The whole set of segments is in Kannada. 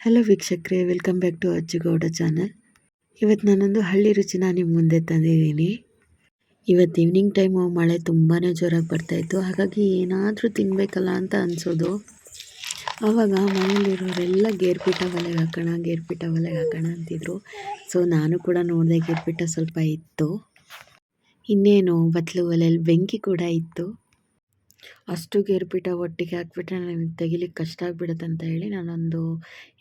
Hello ವೀಕ್ಷಕ್ರೆ welcome back to Ajjigowda channel ಇವತ್ತು ನಾನೊಂದು ಹಳ್ಳಿ ರುಚಿನ ನಿಮ್ಮ ಮುಂದೆ ತಂದಿದ್ದೀನಿ. ಇವತ್ತು ಈವ್ನಿಂಗ್ ಟೈಮು ಮಳೆ ತುಂಬಾ ಜೋರಾಗಿ ಬರ್ತಾಯಿತ್ತು ಹಾಗಾಗಿ ಏನಾದರೂ ತಿನ್ನಬೇಕಲ್ಲ ಅಂತ ಅನಿಸೋದು. ಆವಾಗ ಮನೇಲಿರೋರೆಲ್ಲ ಗೇರ್ಪೀಠ ಒಲೆಗೆ ಹಾಕೋಣ, ಗೇರ್ಪೀಠ ಒಲೆಗೆ ಹಾಕೋಣ ಅಂತಿದ್ರು. ಸೊ ನಾನು ಕೂಡ ನೋಡಿದೆ ಗೇರ್ಪೀಠ ಸ್ವಲ್ಪ ಇತ್ತು. ಇನ್ನೇನು, ಬತ್ಲು ಒಲೆಯಲ್ಲಿ ಬೆಂಕಿ ಕೂಡ ಇತ್ತು. ಅಷ್ಟು ಗೇರುಪೀಠ ಒಟ್ಟಿಗೆ ಹಾಕ್ಬಿಟ್ರೆ ನನಗೆ ತೆಗಿಲಿಕ್ಕೆ ಕಷ್ಟ ಆಗ್ಬಿಡುತ್ತೆ ಅಂತ ಹೇಳಿ ನಾನೊಂದು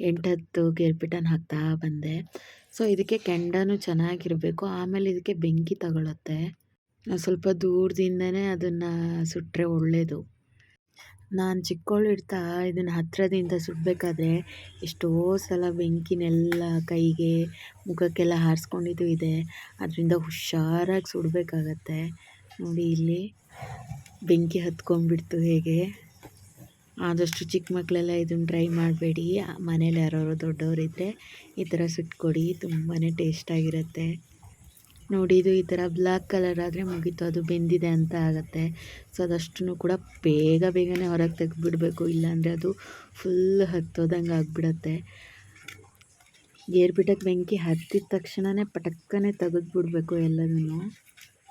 ಎಂಟತ್ತು ಗೇರುಪೀಠನ ಹಾಕ್ತಾ ಬಂದೆ. ಸೊ ಇದಕ್ಕೆ ಕೆಂಡನೂ ಚೆನ್ನಾಗಿರಬೇಕು. ಆಮೇಲೆ ಇದಕ್ಕೆ ಬೆಂಕಿ ತಗೊಳುತ್ತೆ. ಸ್ವಲ್ಪ ದೂರದಿಂದನೇ ಅದನ್ನು ಸುಟ್ಟರೆ ಒಳ್ಳೆಯದು ನಾನು ಚಿಕ್ಕವಳಿರ್ತಾ ಇದನ್ನು ಹತ್ತಿರದಿಂದ ಸುಡಬೇಕಾದ್ರೆ ಎಷ್ಟೋ ಸಲ ಬೆಂಕಿನೆಲ್ಲ ಕೈಗೆ ಮುಖಕ್ಕೆಲ್ಲ ಹಾರಿಸ್ಕೊಂಡಿದ್ದು ಇದೆ. ಅದರಿಂದ ಹುಷಾರಾಗಿ ಸುಡಬೇಕಾಗತ್ತೆ. ನೋಡಿ ಇಲ್ಲಿ. ಬೆಂಕಿ ಹತ್ಕೊಂಡ್ಬಿಡ್ತು ಹೇಗೆ? ಆದಷ್ಟು ಚಿಕ್ಕ ಮಕ್ಕಳೆಲ್ಲ ಇದನ್ನು ಟ್ರೈ ಮಾಡಬೇಡಿ. ಮನೇಲಿ ಯಾರಾದ್ರು ದೊಡ್ಡವರಿದ್ದರೆ ಈ ಥರ ಸುಟ್ಕೊಡಿ ತುಂಬಾ ಟೇಸ್ಟಾಗಿರುತ್ತೆ ನೋಡಿ, ಇದು ಈ ಥರ ಬ್ಲ್ಯಾಕ್ ಕಲರ್ ಆದರೆ ಮುಗೀತು. ಅದು ಬೆಂದಿದೆ ಅಂತ ಆಗುತ್ತೆ. ಸೊ ಅದಷ್ಟು ಕೂಡ ಬೇಗ ಬೇಗನೆ ಹೊರಗೆ ತೆಗೆದುಬಿಡ್ಬೇಕು. ಇಲ್ಲಾಂದರೆ ಅದು ಫುಲ್ ಹತ್ತೋದಂಗೆ ಆಗಿಬಿಡತ್ತೆ. ಏರ್ಬಿಟ್ಟಕ್ಕೆ ಬೆಂಕಿ ಹತ್ತಿದ ತಕ್ಷಣವೇ ಪಟಕ್ಕನೆ ತೆಗೆದುಬಿಡ್ಬೇಕು ಎಲ್ಲದನ್ನು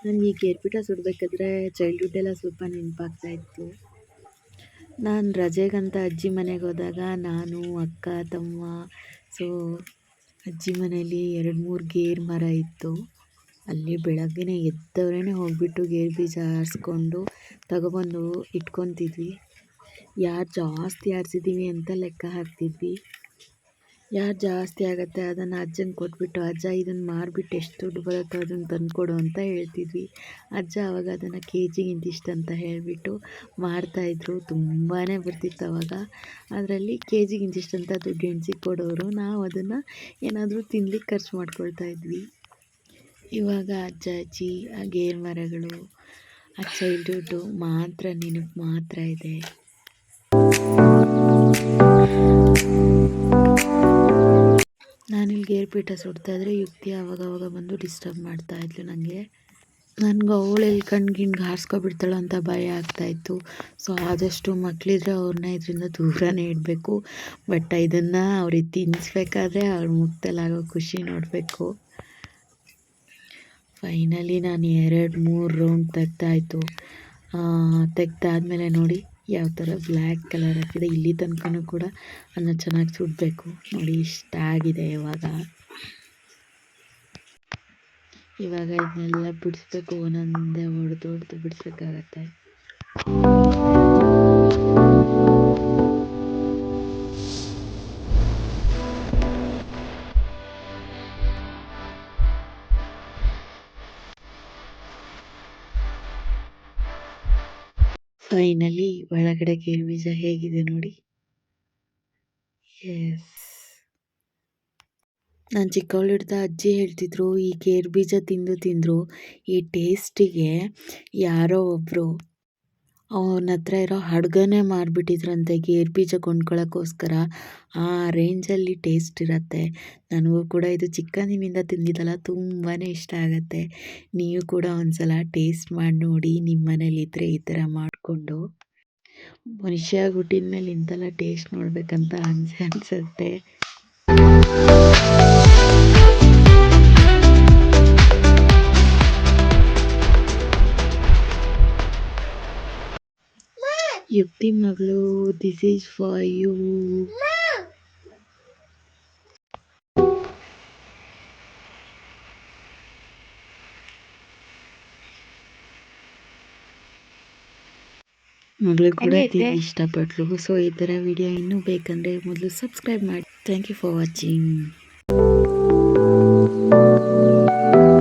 ನನಗೆ ಈ ಗೇರ್ಪೀಠ ಸುಡಬೇಕಾದ್ರೆ ಚೈಲ್ಡ್ಹುಡ್ಡೆಲ್ಲ ಸ್ವಲ್ಪ ನೆನಪಾಗ್ತಾಯಿತ್ತು ನಾನು ರಜೆಗಂತ ಅಜ್ಜಿ ಮನೆಗೆ ಹೋದಾಗ ನಾನು, ಅಕ್ಕ, ತಮ್ಮ ಸೊ ಅಜ್ಜಿ ಮನೇಲಿ ಎರಡು ಮೂರು ಗೇರ್ ಮರ ಇತ್ತು. ಅಲ್ಲಿ ಬೆಳಗ್ಗೆ ಎದ್ದವರೇ ಹೋಗಿಬಿಟ್ಟು ಗೇರ್ ಬೀಜ ಆರಿಸ್ಕೊಂಡು ತಗೊಬಂದು ಇಟ್ಕೊತಿದ್ವಿ. ಯಾರು ಜಾಸ್ತಿ ಆರಿಸಿದ್ದೀವಿ ಅಂತ ಲೆಕ್ಕ ಹಾಕ್ತಿದ್ವಿ. ಯಾರು ಜಾಸ್ತಿ ಆಗುತ್ತೆ ಅದನ್ನು ಅಜ್ಜಂಗೆ ಕೊಟ್ಬಿಟ್ಟು, ಅಜ್ಜ ಇದನ್ನು ಮಾರ್ಬಿಟ್ಟು ಎಷ್ಟು ದುಡ್ಡು ಬರುತ್ತೋ ಅದನ್ನು ತಂದುಕೊಡು ಅಂತ ಹೇಳ್ತಿದ್ವಿ. ಅಜ್ಜ ಆವಾಗ ಅದನ್ನು ಕೆ ಜಿಗೆ ಇಂತಿಷ್ಟು ಅಂತ ಹೇಳಿಬಿಟ್ಟು ಮಾರ್ತಾಯಿದ್ರು ತುಂಬಾ ಬರ್ತಿತ್ತು ಅವಾಗ. ಅದರಲ್ಲಿ ಕೆ ಜಿಗೆ ಇಂತಿಷ್ಟು ಅಂತ ದುಡ್ಡು ಎಣಿಸಿ ಕೊಡೋರು. ನಾವು ಅದನ್ನು ಏನಾದರೂ ತಿನ್ಲಿಕ್ಕೆ ಖರ್ಚು ಮಾಡ್ಕೊಳ್ತಾ ಇದ್ವಿ. ಇವಾಗ ಅಜ್ಜ, ಅಜ್ಜಿ, ಆ ಗೇರ್ ಮರಗಳು ಆ ಚೈಲ್ಡ್ಹುಡ್ಡು ಮಾತ್ರ ನೆನಪು ಮಾತ್ರ ಇದೆ. ನಾನಿಲ್ಲಿ ಸುಡ್ತಾ ಇದ್ರೆ ಯುಕ್ತಿ ಆವಾಗವಾಗ ಬಂದು ಡಿಸ್ಟರ್ಬ್ ಮಾಡ್ತಾ ಇದ್ಲು ನನಗೆ ನನಗೆ ಅವಳು ಎಲ್ಲಿ ಕಣ್ಣು ಗಿಣ್ಗೆ ಹಾರಿಸ್ಕೊಬಿಡ್ತಾಳೋ ಅಂತ ಭಯ ಆಗ್ತಾಯಿತ್ತು ಸೊ ಆದಷ್ಟು ಮಕ್ಕಳಿದ್ರೆ ಅವ್ರನ್ನ ಇದರಿಂದ ದೂರನೇ ಇಡಬೇಕು. ಬಟ್ ಇದನ್ನು ಅವ್ರಿಗೆ ತಿನ್ನಿಸ್ಬೇಕಾದ್ರೆ ಅವ್ರ ಮುಕ್ತಲಾಗೋ ಖುಷಿ ನೋಡಬೇಕು. ಫೈನಲಿ ನಾನು ಎರಡು ಮೂರು ರೌಂಡ್ ತೆಗ್ದಾಯಿತು. ತೆಗ್ದಾದ್ಮೇಲೆ ನೋಡಿ. ಯಾವ ಥರ ಬ್ಲ್ಯಾಕ್ ಕಲರ್ ಹಾಕಿದೆ ಇಲ್ಲಿ ತನಕನೂ ಕೂಡ ಅನ್ನ ಚೆನ್ನಾಗಿ ಸುಡಬೇಕು. ನೋಡಿ ಇಷ್ಟ ಆಗಿದೆ ಇವಾಗ. ಇವಾಗ ಇದನ್ನೆಲ್ಲ ಬಿಡಿಸ್ಬೇಕು, ಒಂದೊಂದೇ ಹೊಡೆದು ಹೊಡೆದು ಬಿಡಿಸ್ಬೇಕಾಗತ್ತೆ. ಫೈನಲಿ ಒಳಗಡೆ ಗೇರ್ ಬೀಜ ಹೇಗಿದೆ ನೋಡಿ. ಎಸ್ ನಾನು ಚಿಕ್ಕವಳಿಡ್ದ ಅಜ್ಜಿ ಹೇಳ್ತಿದ್ರು, ಈ ಗೇರು ಬೀಜ ತಿಂದು ತಿಂದರು, ಈ ಟೇಸ್ಟಿಗೆ ಯಾರೋ ಒಬ್ಬರು ಅವನ ಹತ್ರ ಇರೋ ಹಡ್ಗನೇ ಮಾರಿಬಿಟ್ಟಿದ್ರಂತೆ ಗೇರು ಬೀಜ ಕೊಂಡ್ಕೊಳ್ಳೋಕ್ಕೋಸ್ಕರ ಆ ರೇಂಜಲ್ಲಿ ಟೇಸ್ಟ್ ಇರುತ್ತೆ. ನನಗೂ ಕೂಡ ಇದು ಚಿಕ್ಕಂದಿನಿಂದ ತಿಂದಿದ್ದಲ್ಲ ತುಂಬಾ ಇಷ್ಟ ಆಗುತ್ತೆ. ನೀವು ಕೂಡ ಒಂದ್ಸಲ ಟೇಸ್ಟ್ ಮಾಡಿ ನೋಡಿ ನಿಮ್ಮ ಮನೇಲಿದ್ದರೆ ಈ ಥರ ಮಾಡಿಕೊಂಡು. ಮನುಷ್ಯ ಹುಟ್ಟಿದ ಮೇಲೆ ಇಂಥೆಲ್ಲ ಟೇಸ್ಟ್ ನೋಡಬೇಕಂತ ಅನ್ಸೆ ಅನಿಸುತ್ತೆ ಯುಕ್ತಿ ಮಗಳು ದಿಸ್ ಈಸ್ ಫಾರ್ ಯು ಮಗಳು ಕೂಡ ಇಷ್ಟಪಟ್ಲು ಸೊ ಈ ಥರ ವಿಡಿಯೋ ಇನ್ನೂ ಬೇಕಂದರೆ ಮೊದಲು ಸಬ್ಸ್ಕ್ರೈಬ್ ಮಾಡಿ ಥ್ಯಾಂಕ್ ಯು ಫಾರ್ ವಾಚಿಂಗ್